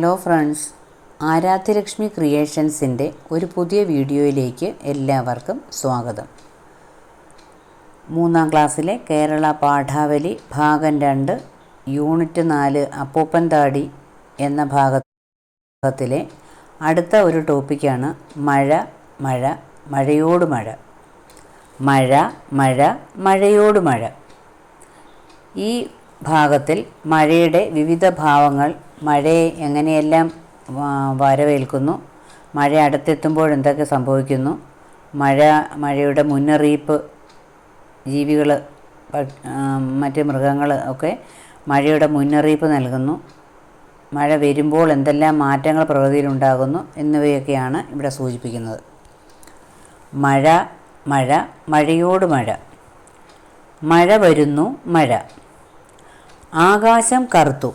Hello friends ആരാധ്യലക്ഷ്മി ക്രിയേഷൻസിന്റെ ഒരു പുതിയ വീഡിയോയിലേക്ക് എല്ലാവർക്കും സ്വാഗതം. മൂന്നാം ക്ലാസ്സിലെ കേരള പാഠാവലി ഭാഗം രണ്ട് യൂണിറ്റ് നാല് അപ്പൂപ്പൻ താടി എന്ന ഭാഗത്തിലെ അടുത്ത ഒരു ടോപ്പിക്കാണ് മഴ മഴ മഴയോട് മഴ. മഴ മഴ മഴയോട് മഴ. ഈ ഭാഗത്തിൽ മഴയുടെ വിവിധ ഭാവങ്ങൾ മഴയെ എങ്ങനെയെല്ലാം വരവേൽക്കുന്നു? മഴ അടുത്തെത്തുമ്പോൾ എന്തൊക്കെ സംഭവിക്കുന്നു? മഴ മഴയുടെ മുന്നറിയിപ്പ് ജീവികൾ മറ്റ് മൃഗങ്ങൾ ഒക്കെ മഴയുടെ മുന്നറിയിപ്പ് നൽകുന്നു. മഴ വരുമ്പോൾ എന്തെല്ലാം മാറ്റങ്ങൾ പ്രകൃതിയിലുണ്ടാകുന്നു എന്നിവയൊക്കെയാണ് ഇവിടെ സൂചിപ്പിക്കുന്നത്. മഴ മഴ മഴയോട് മഴ. മഴ വരുന്നു മഴ. ആകാശം കറുത്തു.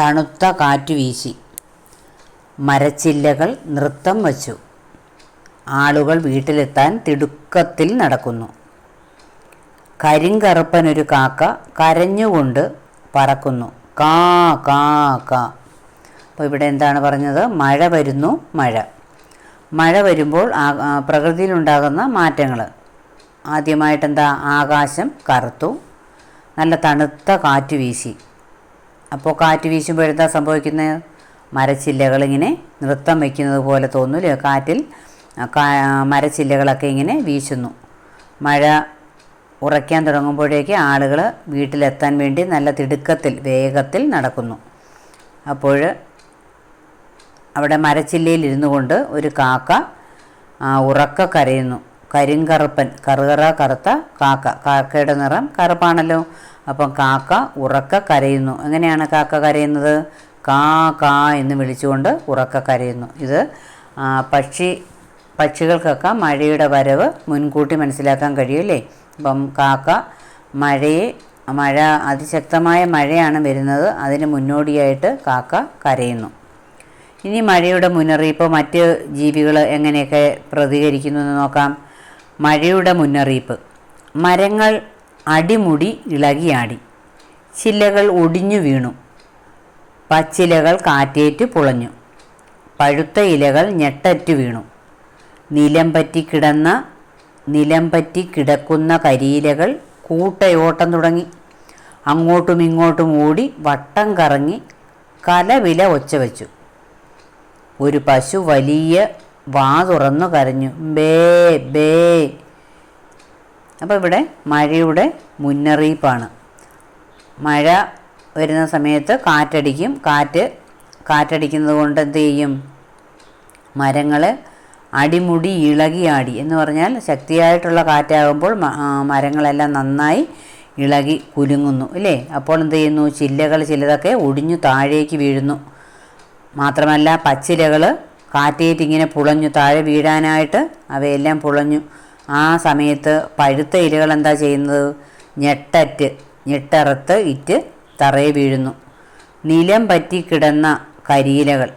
തണുത്ത കാറ്റു വീശി. മരച്ചില്ലകൾ നൃത്തം വച്ചു. ആളുകൾ വീട്ടിലെത്താൻ തിടുക്കത്തിൽ നടക്കുന്നു. കരിങ്കറുപ്പനൊരു കാക്ക കരഞ്ഞുകൊണ്ട് പറക്കുന്നു കാ കാ കാ. അപ്പോൾ ഇവിടെ എന്താണ് പറഞ്ഞത്? മഴ വരുന്നു മഴ. മഴ വരുമ്പോൾ പ്രകൃതിയിലുണ്ടാകുന്ന മാറ്റങ്ങൾ ആദ്യമായിട്ട് എന്താ ആകാശം കറുത്തു നല്ല തണുത്ത കാറ്റ് വീശി. അപ്പോൾ കാറ്റ് വീശുമ്പോൾ എന്താ മരച്ചില്ലകൾ ഇങ്ങനെ നൃത്തം വയ്ക്കുന്നത് പോലെ അല്ലേ കാറ്റിൽ? മരച്ചില്ലകളൊക്കെ ഇങ്ങനെ വീശുന്നു. മഴ ഉറയ്ക്കാൻ തുടങ്ങുമ്പോഴേക്ക് ആളുകൾ വീട്ടിലെത്താൻ വേണ്ടി നല്ല തിടുക്കത്തിൽ വേഗത്തിൽ നടക്കുന്നു. അപ്പോൾ അവിടെ മരച്ചില്ലയിൽ ഇരുന്നു കൊണ്ട് ഒരു കാക്ക ഉറക്ക കരയുന്നു. കരിങ്കറുപ്പൻ കറുകറ കറുത്ത കാക്ക. കാക്കയുടെ നിറം കറുപ്പാണല്ലോ. അപ്പം കാക്ക ഉറക്ക കരയുന്നു. എങ്ങനെയാണ് കാക്ക കരയുന്നത്? കാ കാ എന്ന് വിളിച്ചുകൊണ്ട് ഉറക്ക കരയുന്നു. ഇത് പക്ഷി പക്ഷികൾക്കൊക്കെ മഴയുടെ വരവ് മുൻകൂട്ടി മനസ്സിലാക്കാൻ കഴിയുമല്ലേ അപ്പം കാക്ക മഴയെ മഴ അതിശക്തമായ മഴയാണ് വരുന്നത്. അതിന് മുന്നോടിയായിട്ട് കാക്ക കരയുന്നു. ഇനി മഴയുടെ മുന്നറിയിപ്പ് മറ്റ് ജീവികൾ എങ്ങനെയൊക്കെ പ്രതികരിക്കുന്നു എന്ന് നോക്കാം. മഴയുടെ മുന്നറിയിപ്പ്. മരങ്ങൾ അടിമുടി ഇളകിയാടി. ചില്ലകൾ ഒടിഞ്ഞു വീണു. പച്ചിലകൾ കാറ്റേറ്റ് പുളഞ്ഞു. പഴുത്ത ഇലകൾ ഞെട്ടറ്റു വീണു. നിലം പറ്റി കിടന്ന നിലം പറ്റി കിടക്കുന്ന കരിയിലകൾ കൂട്ടയോട്ടം തുടങ്ങി. അങ്ങോട്ടും ഇങ്ങോട്ടും ഓടി വട്ടം കറങ്ങി കലവില ഒച്ച വച്ചു. ഒരു പശു വലിയ വാ തുറന്നു കരഞ്ഞു. ബേ ബേ അപ്പോൾ ഇവിടെ മഴയുടെ മുന്നറിയിപ്പാണ്. മഴ വരുന്ന സമയത്ത് കാറ്റടിക്കും. കാറ്റ് കാറ്റടിക്കുന്നത് കൊണ്ട് എന്ത് ചെയ്യും? മരങ്ങൾ അടിമുടി ഇളകിയാടി എന്ന് പറഞ്ഞാൽ ശക്തിയായിട്ടുള്ള കാറ്റാകുമ്പോൾ മരങ്ങളെല്ലാം നന്നായി ഇളകി കുലുങ്ങുന്നു ഇല്ലേ? അപ്പോൾ എന്ത് ചെയ്യുന്നു? ചില്ലകൾ ചിലതൊക്കെ ഒടിഞ്ഞു താഴേക്ക് വീഴുന്നു. മാത്രമല്ല പച്ചിലകൾ കാറ്റേറ്റ് ഇങ്ങനെ പുളഞ്ഞു താഴെ വീഴാനായിട്ട് അവയെല്ലാം പുളഞ്ഞു. ആ സമയത്ത് പഴുത്ത ഇലകൾ എന്താ ചെയ്യുന്നത്? ഞെട്ടറ്റ് ഞെട്ടറുത്ത് ഇറ്റ് തറയെ വീഴുന്നു. നിലം പറ്റി കിടന്ന കരിയിലകൾ.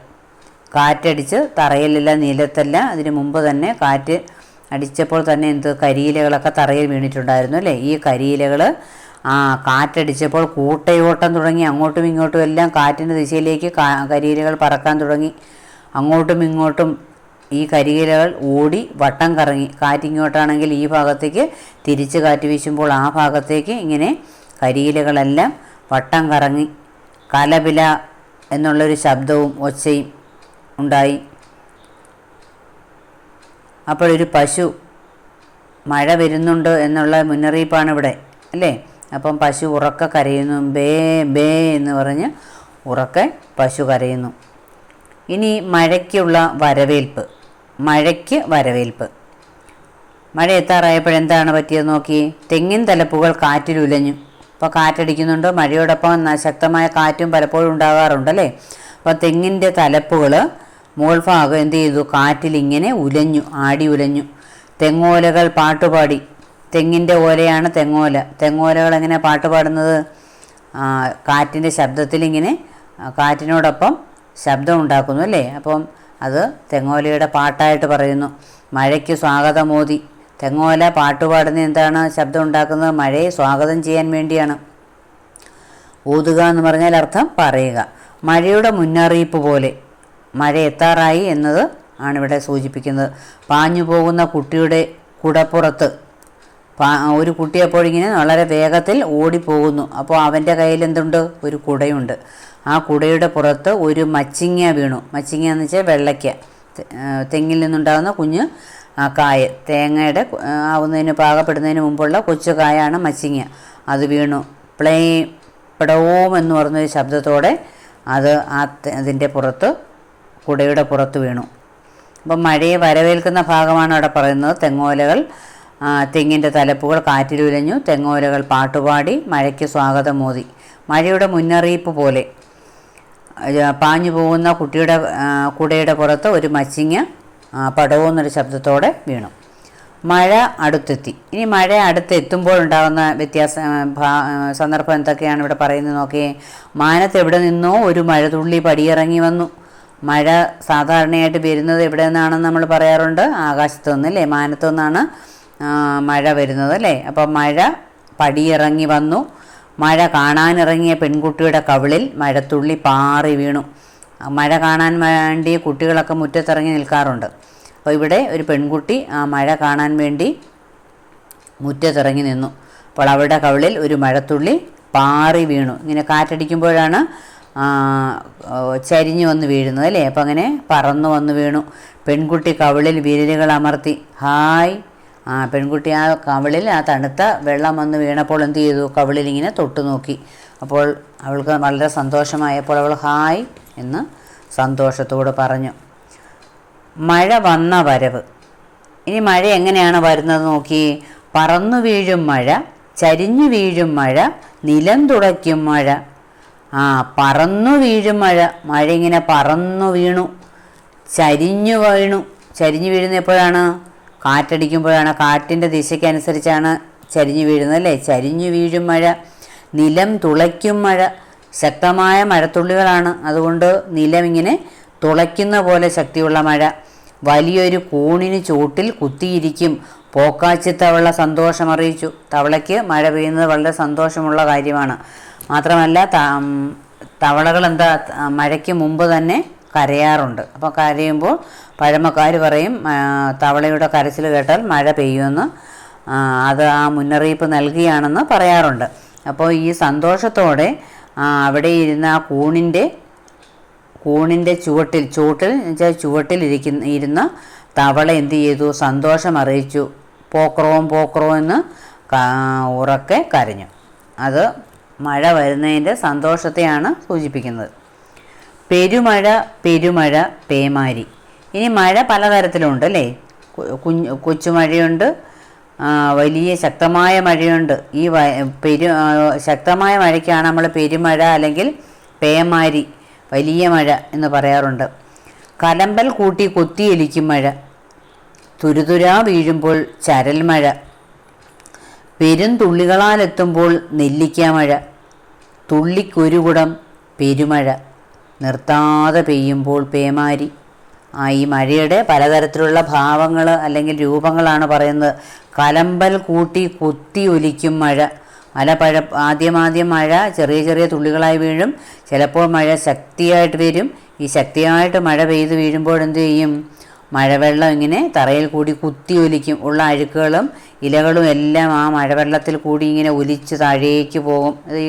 കാറ്റടിച്ച് തറയിലെല്ലാം നിലത്തല്ല അതിന് മുമ്പ് തന്നെ കാറ്റ് അടിച്ചപ്പോൾ തന്നെ എന്ത് കരിയിലകളൊക്കെ തറയിൽ വീണിട്ടുണ്ടായിരുന്നു അല്ലേ? ഈ കരിയിലകൾ ആ കാറ്റടിച്ചപ്പോൾ കൂട്ടയോട്ടം തുടങ്ങി. അങ്ങോട്ടും ഇങ്ങോട്ടും എല്ലാം കാറ്റിന്റെ ദിശയിലേക്ക് കരിയിലകൾ പറക്കാൻ തുടങ്ങി. അങ്ങോട്ടും ഇങ്ങോട്ടും ഈ കരിയിലകൾ ഓടി വട്ടം കറങ്ങി കാറ്റിങ്ങോട്ടാണെങ്കിൽ ഈ ഭാഗത്തേക്ക് തിരിച്ച് കാറ്റ് വീശുമ്പോൾ ആ ഭാഗത്തേക്ക് ഇങ്ങനെ കരിയിലകളെല്ലാം വട്ടം കറങ്ങി കലപില എന്നുള്ളൊരു ശബ്ദവും ഒച്ചയും ഉണ്ടായി. അപ്പോഴൊരു പശു മഴ വരുന്നുണ്ട് എന്നുള്ള മുന്നറിയിപ്പാണ് ഇവിടെ അല്ലേ? അപ്പം പശു ഉറക്ക കരയുന്നു ബേ ബേ എന്ന് പറഞ്ഞ് ഉറക്കെ പശു കരയുന്നു. ഇനി മഴയ്ക്കുള്ള വരവേൽപ്പ്. മഴയ്ക്ക് വരവേൽപ്പ്. മഴ എത്താറായപ്പോഴെന്താണ് പറ്റിയത് നോക്കി. തെങ്ങിൻ തലപ്പുകൾ കാറ്റിലുലഞ്ഞു അപ്പോൾ കാറ്റടിക്കുന്നുണ്ട്. മഴയോടൊപ്പം ശക്തമായ കാറ്റും പലപ്പോഴും ഉണ്ടാകാറുണ്ടല്ലേ അപ്പോൾ തെങ്ങിന്റെ തലപ്പുകൾ മുകൾ ഭാഗം എന്ത് ചെയ്തു? കാറ്റിലിങ്ങനെ ഉലഞ്ഞു ആടി ഉലഞ്ഞു. തെങ്ങോലകൾ പാട്ടുപാടി. തെങ്ങിന്റെ ഓലയാണ് തെങ്ങോല. തെങ്ങോലകൾ എങ്ങനെ പാട്ടുപാടുന്നത് കാറ്റിന്റെ ശബ്ദത്തിലിങ്ങനെ ആ, കാറ്റിനോടൊപ്പം ശബ്ദം ഉണ്ടാക്കുന്നു അല്ലേ? അപ്പം അത് തെങ്ങോലയുടെ പാട്ടായിട്ട് പറയുന്നു. മഴയ്ക്ക് സ്വാഗതമോതി തെങ്ങോല പാട്ടുപാടുന്ന എന്താണ് ശബ്ദം ഉണ്ടാക്കുന്നത്? മഴയെ സ്വാഗതം ചെയ്യാൻ വേണ്ടിയാണ്. ഊതുക എന്ന് പറഞ്ഞാൽ അർത്ഥം പറയുക. മഴയുടെ മുന്നറിയിപ്പ് പോലെ. മഴ എത്താറായി എന്നത് ആണിവിടെ സൂചിപ്പിക്കുന്നത്. പാഞ്ഞു പോകുന്ന കുട്ടിയുടെ കുടപ്പുറത്ത് ഒരു കുട്ടി അപ്പോൾ ഇങ്ങനെ വളരെ വേഗത്തിൽ ഓടിപ്പോകുന്നു. അപ്പോൾ അവന്റെ കയ്യിൽ എന്തുണ്ട് ഒരു കുടയുണ്ട്. ആ കുടയുടെ പുറത്ത് ഒരു മച്ചിങ്ങ വീണു. മച്ചിങ്ങ എന്ന് വെച്ചാൽ വെള്ളയ്ക്ക. തെങ്ങിൽ നിന്നുണ്ടാകുന്ന കുഞ്ഞ് ആ കായ. തേങ്ങയുടെ ആവുന്നതിന് പാകപ്പെടുന്നതിന് മുമ്പുള്ള കൊച്ചു കായാണ് മച്ചിങ്ങ. അത് വീണു. പ്ലേ പിടവോം എന്ന് പറഞ്ഞൊരു ശബ്ദത്തോടെ അത് ആ അതിന്റെ പുറത്ത് കുടയുടെ പുറത്ത് വീണു. അപ്പം മഴയെ വരവേൽക്കുന്ന ഭാഗമാണ് അവിടെ പറയുന്നത്. തെങ്ങോലകൾ തെങ്ങിന്റെ തലപ്പുകൾ കാറ്റിലുലഞ്ഞു തെങ്ങോലകൾ പാട്ടുപാടി മഴയ്ക്ക് സ്വാഗതം മോദി മഴയുടെ മുന്നറിയിപ്പ് പോലെ. പാഞ്ഞു പോകുന്ന കുട്ടിയുടെ കുടയുടെ പുറത്ത് ഒരു മച്ചിങ്ങ പടവെന്നൊരു ശബ്ദത്തോടെ വീണു. മഴ അടുത്തെത്തി. ഇനി മഴ അടുത്തെത്തുമ്പോൾ ഉണ്ടാകുന്ന വ്യത്യാസ സന്ദർഭം എന്തൊക്കെയാണ് ഇവിടെ പറയുന്നത് നോക്കിയേ. മാനത്ത് എവിടെ നിന്നോ ഒരു മഴതുള്ളി പടിയിറങ്ങി വന്നു. മഴ സാധാരണയായിട്ട് വരുന്നത് എവിടെ നിന്നാണെന്ന് നമ്മൾ പറയാറുണ്ട്? ആകാശത്തു നിന്ന് അല്ലേ മാനത്തു നിന്നാണ്. മഴ വരുന്നത് അല്ലേ? അപ്പോൾ മഴ പടിയിറങ്ങി വന്നു. മഴ കാണാനിറങ്ങിയ പെൺകുട്ടിയുടെ കവിളിൽ മഴത്തുള്ളി പാറി വീണു. മഴ കാണാൻ വേണ്ടി കുട്ടികളൊക്കെ മുറ്റത്തിറങ്ങി നിൽക്കാറുണ്ട്. അപ്പോൾ ഇവിടെ ഒരു പെൺകുട്ടി ആ മഴ കാണാൻ വേണ്ടി മുറ്റത്തിറങ്ങി നിന്നു. അപ്പോൾ അവളുടെ കവിളിൽ ഒരു മഴത്തുള്ളി പാറി വീണു. ഇങ്ങനെ കാറ്റടിക്കുമ്പോഴാണ് ചരിഞ്ഞു വന്ന് വീഴുന്നത് അല്ലേ? അപ്പോൾ അങ്ങനെ പറന്നു വന്ന് വീണു. പെൺകുട്ടി കവിളിൽ വിരലുകൾ അമർത്തി ഹായ് ആ പെൺകുട്ടി ആ കവിളിൽ ആ തണുത്ത വെള്ളം വന്ന് വീണപ്പോൾ എന്ത് ചെയ്തു? കവിളിൽ ഇങ്ങനെ തൊട്ടു നോക്കി. അപ്പോൾ അവൾക്ക് വളരെ സന്തോഷമായപ്പോൾ അവൾ ഹായ് എന്ന് സന്തോഷത്തോട് പറഞ്ഞു. മഴ വന്ന വരവ്. ഇനി മഴ എങ്ങനെയാണ് വരുന്നത് നോക്കി? പറന്നു വീഴും മഴ ചരിഞ്ഞു വീഴും മഴ നിലം തുടയ്ക്കും മഴ. ആ പറന്നു വീഴും മഴ. മഴ ഇങ്ങനെ പറന്നു വീണു. ചരിഞ്ഞു വീണു. ചരിഞ്ഞു വീഴുന്ന എപ്പോഴാണ്? കാറ്റടിക്കുമ്പോഴാണ് കാറ്റിന്റെ ദിശയ്ക്കനുസരിച്ചാണ് ചരിഞ്ഞു വീഴുന്നത് അല്ലേ? ചരിഞ്ഞു വീഴും മഴ നിലം തുളയ്ക്കും മഴ ശക്തമായ മഴത്തുള്ളികളാണ്. അതുകൊണ്ട് നിലം ഇങ്ങനെ തുളയ്ക്കുന്ന പോലെ ശക്തിയുള്ള മഴ. വലിയൊരു കൂണിന് ചൂട്ടിൽ കുത്തിയിരിക്കും. പോക്കാച്ചി തവള സന്തോഷം അറിയിച്ചു. തവളയ്ക്ക് മഴ പെയ്യുന്നത് വളരെ സന്തോഷമുള്ള കാര്യമാണ്. മാത്രമല്ല തവളകൾ എന്താ മഴയ്ക്ക് മുമ്പ് തന്നെ കരയാറുണ്ട്. അപ്പോൾ കരയുമ്പോൾ പഴമക്കാർ പറയും തവളയുടെ കരച്ചിൽ കേട്ടാൽ മഴ പെയ്യുമെന്ന്. അത് ആ മുന്നറിയിപ്പ് നൽകിയാണെന്ന് പറയാറുണ്ട്. അപ്പോൾ ഈ സന്തോഷത്തോടെ അവിടെ ഇരുന്ന ആ കൂണിന്റെ കൂണിന്റെ ചുവട്ടിൽ ചുവട്ടിൽ ചുവട്ടിലിരിക്കുന്ന ഇരുന്ന തവള എന്ത് ചെയ്തു? സന്തോഷം അറിയിച്ചു. പോക്രോം പോക്രോ എന്ന് ഉറക്കെ കരഞ്ഞു. അത് മഴ വരുന്നതിന്റെ സന്തോഷത്തെയാണ് സൂചിപ്പിക്കുന്നത്. പെരുമഴ പെരുമഴ പേമാരി. ഇനി മഴ പലതരത്തിലുണ്ട് അല്ലേ? കുഞ്ഞ് കൊച്ചുമഴയുണ്ട് വലിയ ശക്തമായ മഴയുണ്ട്. ഈ പെരു ശക്തമായ മഴയ്ക്കാണ് നമ്മൾ പെരുമഴ അല്ലെങ്കിൽ പേമാരി വലിയ മഴ എന്ന് പറയാറുണ്ട്. കലമ്പൽ കൂട്ടി കൊത്തിയെലിക്കും മഴ. തുരുതുരാ വീഴുമ്പോൾ ചരൽ മഴ. പെരുംതുള്ളികളാലെത്തുമ്പോൾ നെല്ലിക്ക മഴ. തുള്ളിക്കൊരുകുടം പെരുമഴ. നിർത്താതെ പെയ്യുമ്പോൾ പേമാരി. ഈ മഴയുടെ പലതരത്തിലുള്ള ഭാവങ്ങൾ അല്ലെങ്കിൽ രൂപങ്ങളാണ് പറയുന്നത്. കലമ്പൽ കൂട്ടി കുത്തി ഒലിക്കും മഴ. മല പഴ ആദ്യമാദ്യം മഴ ചെറിയ ചെറിയ തുള്ളികളായി വീഴും. ചിലപ്പോൾ മഴ ശക്തിയായിട്ട് വരും. ഈ ശക്തിയായിട്ട് മഴ പെയ്ത് വീഴുമ്പോൾ എന്ത് ചെയ്യും? മഴവെള്ളം ഇങ്ങനെ തറയിൽ കൂടി കുത്തി ഒലിക്കും. ഉള്ള അഴുക്കുകളും ഇലകളും എല്ലാം ആ മഴവെള്ളത്തിൽ കൂടി ഇങ്ങനെ ഒലിച്ച് താഴേക്ക് പോകും. ഈ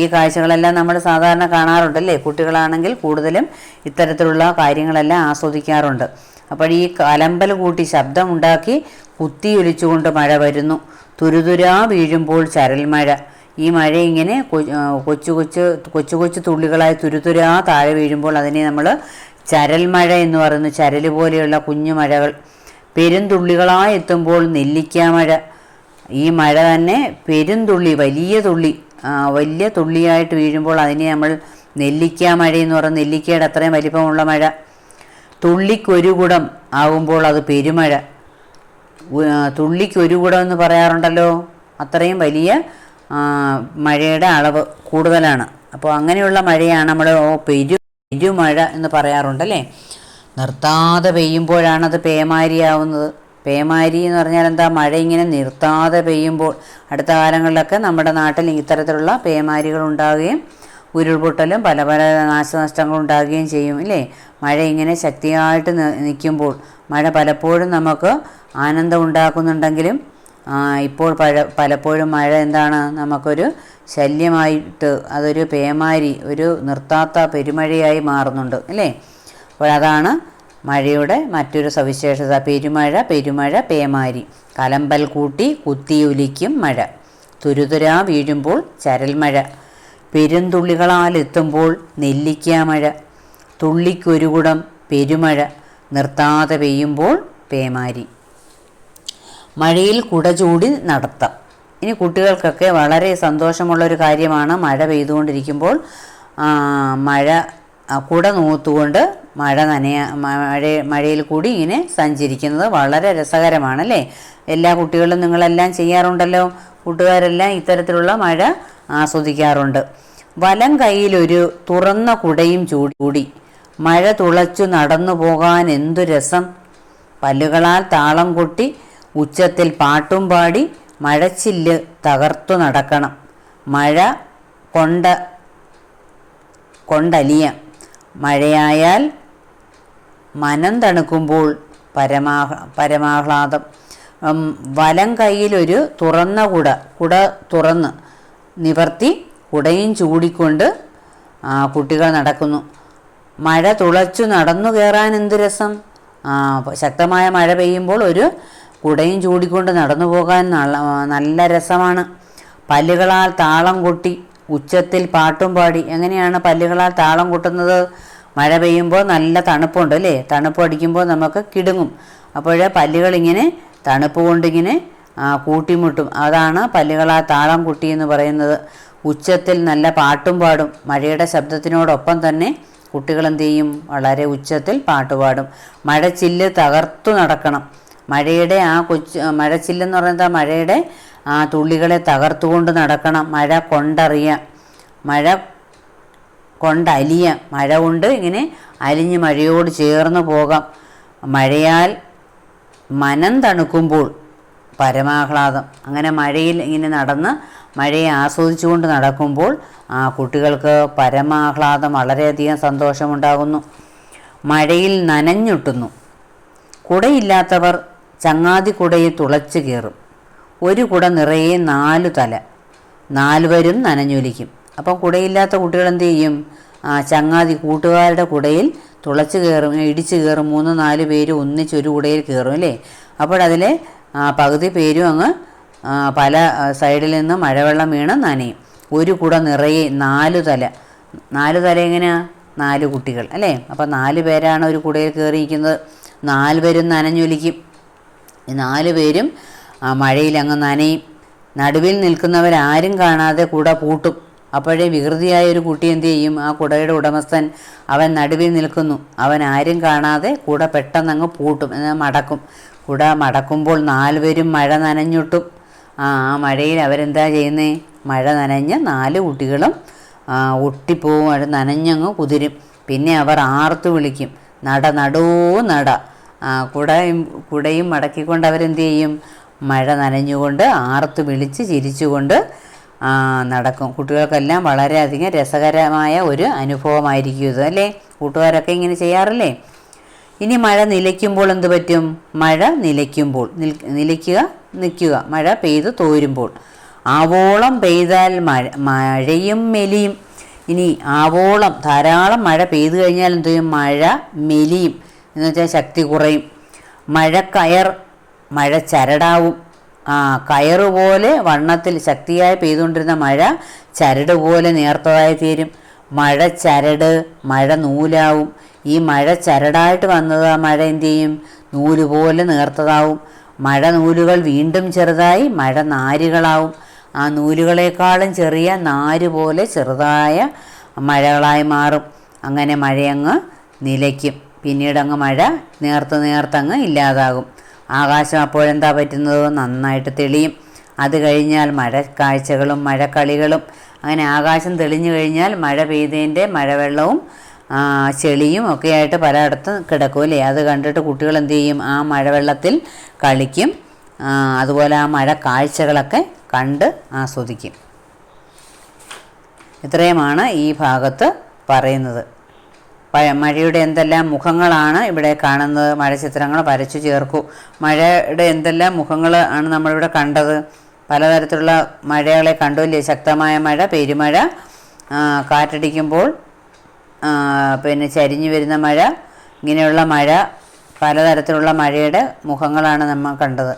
ഈ കാഴ്ചകളെല്ലാം നമ്മൾ സാധാരണ കാണാറുണ്ടല്ലേ? കുട്ടികളാണെങ്കിൽ കൂടുതലും ഇത്തരത്തിലുള്ള കാര്യങ്ങളെല്ലാം ആസ്വദിക്കാറുണ്ട്. അപ്പോൾ ഈ കലമ്പൽ കൂട്ടി ശബ്ദമുണ്ടാക്കി കുത്തി ഒലിച്ചുകൊണ്ട് മഴ വരുന്നു. തുരുതുരാ വീഴുമ്പോൾ ചരൽ മഴ. ഈ മഴ ഇങ്ങനെ കൊച്ചു കൊച്ചു കൊച്ചു കൊച്ചു തുള്ളികളായി തുരുതുരാ താഴെ വീഴുമ്പോൾ അതിനെ നമ്മൾ ചരൽ മഴ എന്ന് പറയുന്ന ചരൽ പോലെയുള്ള കുഞ്ഞു മഴകൾ. പെരുന്തുള്ളികളായി എത്തുമ്പോൾ നെല്ലിക്ക മഴ. ഈ മഴ തന്നെ പെരുന്തുള്ളി വലിയ തുള്ളി. വലിയ തുള്ളിയായിട്ട് വീഴുമ്പോൾ അതിനെ നമ്മൾ നെല്ലിക്ക മഴ എന്ന് പറയുന്ന നെല്ലിക്കയുടെ അത്രയും വലിപ്പമുള്ള മഴ. തുള്ളിക്കൊരു കുടം ആകുമ്പോൾ അത് പെരുമഴ. തുള്ളിക്കൊരു കുടം എന്ന് പറയാറുണ്ടല്ലോ? അത്രയും വലിയ മഴയുടെ അളവ് കൂടുതലാണ്. അപ്പോൾ അങ്ങനെയുള്ള മഴയാണ് നമ്മൾ പെരു പെരുമഴ എന്ന് പറയാറുണ്ടല്ലേ? നിർത്താതെ അത് പേമാരിയാവുന്നത്. പേമാരി എന്ന് പറഞ്ഞാൽ എന്താ? മഴ ഇങ്ങനെ നിർത്താതെ പെയ്യുമ്പോൾ അടുത്ത കാലങ്ങളിലൊക്കെ നമ്മുടെ നാട്ടിൽ ഇത്തരത്തിലുള്ള പേമാരികൾ ഉണ്ടാവുകയും ഉരുൾപൊട്ടലും പല പല നാശനഷ്ടങ്ങൾ ഉണ്ടാകുകയും ചെയ്യും അല്ലേ? മഴ ഇങ്ങനെ ശക്തിയായിട്ട് നിൽക്കുമ്പോൾ മഴ പലപ്പോഴും നമുക്ക് ആനന്ദം ഉണ്ടാക്കുന്നുണ്ടെങ്കിലും ഇപ്പോൾ പഴ പലപ്പോഴും മഴ എന്താണ് നമുക്കൊരു ശല്യമായിട്ട് അതൊരു പേമാരി ഒരു നിർത്താത്ത പെരുമഴയായി മാറുന്നുണ്ട് അല്ലേ? അപ്പോൾ അതാണ് മഴയുടെ മറ്റൊരു സവിശേഷത. പെരുമഴ പെരുമഴ പേമാരി. കലമ്പൽ കൂട്ടി കുത്തിയൊലിക്കും മഴ. തുരുതുരാ വീഴുമ്പോൾ ചരൽമഴ. പെരുന്തുള്ളികളാൽ എത്തുമ്പോൾ നെല്ലിക്ക മഴ. തുള്ളിക്കൊരുകുടം പെരുമഴ. നിർത്താതെ പെയ്യുമ്പോൾ പേമാരി. മഴയിൽ കുട ചൂടി നടത്താം. ഇനി കുട്ടികൾക്കൊക്കെ വളരെ സന്തോഷമുള്ളൊരു കാര്യമാണ് മഴ പെയ്തുകൊണ്ടിരിക്കുമ്പോൾ മഴ കുട നൂത്തുകൊണ്ട് മഴ നനയ മഴ മഴയിൽ കൂടി ഇങ്ങനെ സഞ്ചരിക്കുന്നത് വളരെ രസകരമാണ് അല്ലേ എല്ലാ കുട്ടികളും നിങ്ങളെല്ലാം ചെയ്യാറുണ്ടല്ലോ? കൂട്ടുകാരെല്ലാം ഇത്തരത്തിലുള്ള മഴ ആസ്വദിക്കാറുണ്ട്. വലം കയ്യിലൊരു തുറന്ന കുടയും ചൂടി മഴ തുളച്ചു നടന്നു പോകാൻ എന്തു രസം? പല്ലുകളാൽ താളം കൊട്ടി ഉച്ചത്തിൽ പാട്ടും പാടി മഴച്ചില്ല് തകർത്തു നടക്കണം. മഴ കൊണ്ട കൊണ്ടലിയ. മഴയായാൽ മനം തണുക്കുമ്പോൾ പരമാഹ പരമാഹ്ലാദം. വലം കയ്യിലൊരു തുറന്ന കുട കുട തുറന്ന് നിവർത്തി കുടയും ചൂടിക്കൊണ്ട് കുട്ടികൾ നടക്കുന്നു. മഴ തുളച്ചു നടന്നു കയറാൻ എന്ത് രസം? ശക്തമായ മഴ പെയ്യുമ്പോൾ ഒരു കുടയും ചൂടിക്കൊണ്ട് നടന്നു പോകാൻ നല്ല രസമാണ്. പല്ലുകളാൽ താളം കൊട്ടി ഉച്ചത്തിൽ പാട്ടും പാടി. എങ്ങനെയാണ് പല്ലുകളാൽ താളം കൊട്ടുന്നത്? മഴ പെയ്യുമ്പോൾ നല്ല തണുപ്പുണ്ട് അല്ലേ? തണുപ്പ് അടിക്കുമ്പോൾ നമുക്ക് കിടുങ്ങും. അപ്പോൾ പല്ലുകളിങ്ങനെ തണുപ്പ് കൊണ്ടിങ്ങനെ കൂട്ടിമുട്ടും. അതാണ് പല്ലുകളാൽ താളം കുട്ടി എന്ന് പറയുന്നത്. ഉച്ചത്തിൽ നല്ല പാട്ടും പാടും. മഴയുടെ ശബ്ദത്തിനോടൊപ്പം തന്നെ കുട്ടികൾ എന്ത് ചെയ്യും? വളരെ ഉച്ചത്തിൽ പാട്ടുപാടും മഴ ചില്ല് തകർത്തു നടക്കണം. മഴയുടെ ആ കൊച്ചു മഴച്ചില്ലെന്ന് പറയുന്നത് ആ മഴയുടെ ആ തുള്ളികളെ തകർത്തുകൊണ്ട് നടക്കണം. മഴ കൊണ്ടറിയ മഴ കൊണ്ടലിയ മഴ കൊണ്ട് ഇങ്ങനെ അലിഞ്ഞ് മഴയോട് ചേർന്ന് പോകാം. മഴയാൽ മനം തണുക്കുമ്പോൾ പരമാഹ്ലാദം. അങ്ങനെ മഴയിൽ ഇങ്ങനെ നടന്ന് മഴയെ ആസ്വദിച്ചുകൊണ്ട് നടക്കുമ്പോൾ ആ കുട്ടികൾക്ക് പരമാഹ്ലാദം വളരെയധികം സന്തോഷമുണ്ടാകുന്നു. മഴയിൽ നനഞ്ഞൊട്ടുന്നു. കുടയില്ലാത്തവർ ചങ്ങാതി കുടയെ തുളച്ചു കയറും. ഒരു കുട നിറയെ നാല് തല. നാലുപേരും നനഞ്ഞൊലിക്കും. അപ്പം കുടയില്ലാത്ത കുട്ടികൾ എന്ത് ചെയ്യും? ആ ചങ്ങാതി കൂട്ടുകാരുടെ കുടയിൽ തുളച്ച് കയറും ഇടിച്ചു കയറും. മൂന്ന് നാല് പേര് ഒന്നിച്ച് ഒരു കുടയിൽ കയറും അല്ലേ? ആ, പകുതി പേരും അങ്ങ് പല സൈഡിൽ നിന്ന് മഴവെള്ളം വീണ് നനയും. ഒരു കുട നിറയെ നാല് തല. നാല് തല എങ്ങനെയാ? നാല് കുട്ടികൾ അല്ലേ? അപ്പം നാല് പേരാണ് ഒരു കുടയിൽ കയറിയിരിക്കുന്നത്. നാല് പേരും നനഞ്ഞൊലിക്കും. ഈ നാല് പേരും ആ മഴയിൽ അങ്ങ് നനയും. നടുവിൽ നിൽക്കുന്നവരാരും കാണാതെ കുട പൂട്ടും. അപ്പോഴേ വികൃതിയായ ഒരു കുട്ടി എന്ത് ചെയ്യും? ആ കുടയുടെ ഉടമസ്ഥൻ അവൻ നടുവിൽ നിൽക്കുന്നു. അവൻ ആരും കാണാതെ കുട പെട്ടെന്ന് അങ്ങ് പൂട്ടും. എന്നാൽ മടക്കും. കുട മടക്കുമ്പോൾ നാലുപേരും മഴ നനഞ്ഞൊട്ടും. ആ ആ മഴയിൽ അവരെന്താ ചെയ്യുന്നേ? മഴ നനഞ്ഞ് നാല് കുട്ടികളും ഒട്ടിപ്പോവും. മഴ നനഞ്ഞങ്ങ് കുതിരും. പിന്നെ അവർ ആർത്തു വിളിക്കും. നട നടോ നട. കുടയും കുടയും മടക്കിക്കൊണ്ട് അവരെന്ത് ചെയ്യും? മഴ നനഞ്ഞുകൊണ്ട് ആർത്ത് വിളിച്ച് ചിരിച്ചുകൊണ്ട് നടക്കും. കുട്ടികൾക്കെല്ലാം വളരെയധികം രസകരമായ ഒരു അനുഭവമായിരിക്കും ഇത് അല്ലേ? കൂട്ടുകാരൊക്കെ ഇങ്ങനെ ചെയ്യാറില്ലേ? ഇനി മഴ നിലയ്ക്കുമ്പോൾ എന്ത് പറ്റും? മഴ നിലയ്ക്കുമ്പോൾ നിൽ- നിലയ്ക്കുക നിൽക്കുക. മഴ പെയ്ത് തോരുമ്പോൾ. ആവോളം പെയ്താൽ മഴ മഴയും മെലിയും. ഇനി ആവോളം ധാരാളം മഴ പെയ്തു കഴിഞ്ഞാൽ എന്ത് ചെയ്യും? മഴ മെലിയും. എന്ന് വെച്ചാൽ ശക്തി കുറയും. മഴ കയർ മഴ ചരടാവും. ആ കയർ പോലെ വണ്ണത്തിൽ ശക്തിയായി പെയ്തുകൊണ്ടിരുന്ന മഴ ചരട് പോലെ നേർത്തതായി തീരും. മഴ ചരട് മഴ നൂലാവും. ഈ മഴ ചരടായിട്ട് വന്നത് ആ മഴ എന്ത് ചെയ്യും? നൂൽ പോലെ നേർത്തതാവും. മഴ നൂലുകൾ വീണ്ടും ചെറുതായി മഴ നാരുകളാവും. ആ നൂലുകളെക്കാളും ചെറിയ നാര് പോലെ ചെറുതായ മഴകളായി മാറും. അങ്ങനെ മഴയങ്ങ് നിലയ്ക്കും. പിന്നീട് അങ്ങ് മഴ നേർത്ത് നേർത്തങ്ങ് ഇല്ലാതാകും. ആകാശം അപ്പോഴെന്താ പറ്റുന്നത്? നന്നായിട്ട് തെളിയും. അത് കഴിഞ്ഞാൽ മഴ കാഴ്ചകളും മഴക്കളികളും. അങ്ങനെ ആകാശം തെളിഞ്ഞു കഴിഞ്ഞാൽ മഴ പെയ്തതിന്റെ മഴവെള്ളവും ചെളിയും ഒക്കെയായിട്ട് പലയിടത്തും കിടക്കും അല്ലേ? അത് കണ്ടിട്ട് കുട്ടികൾ എന്ത് ചെയ്യും? ആ മഴവെള്ളത്തിൽ കളിക്കും. അതുപോലെ ആ മഴ കാഴ്ചകളൊക്കെ കണ്ട് ആസ്വദിക്കും. ഇത്രയുമാണ് ഈ ഭാഗത്ത് പറയുന്നത്. മഴയുടെ എന്തെല്ലാം മുഖങ്ങളാണ് ഇവിടെ കാണുന്നത്? മഴ ചിത്രങ്ങൾ വരച്ചു ചേർക്കൂ. മഴയുടെ എന്തെല്ലാം മുഖങ്ങൾ ആണ് നമ്മളിവിടെ കണ്ടത്? പലതരത്തിലുള്ള മഴകളെ കണ്ടുല്ലേ ശക്തമായ മഴ പെരുമഴ കാറ്റടിക്കുമ്പോൾ പിന്നെ ചരിഞ്ഞു വരുന്ന മഴ ഇങ്ങനെയുള്ള മഴ പലതരത്തിലുള്ള മഴയുടെ മുഖങ്ങളാണ് നമ്മൾ കണ്ടത്.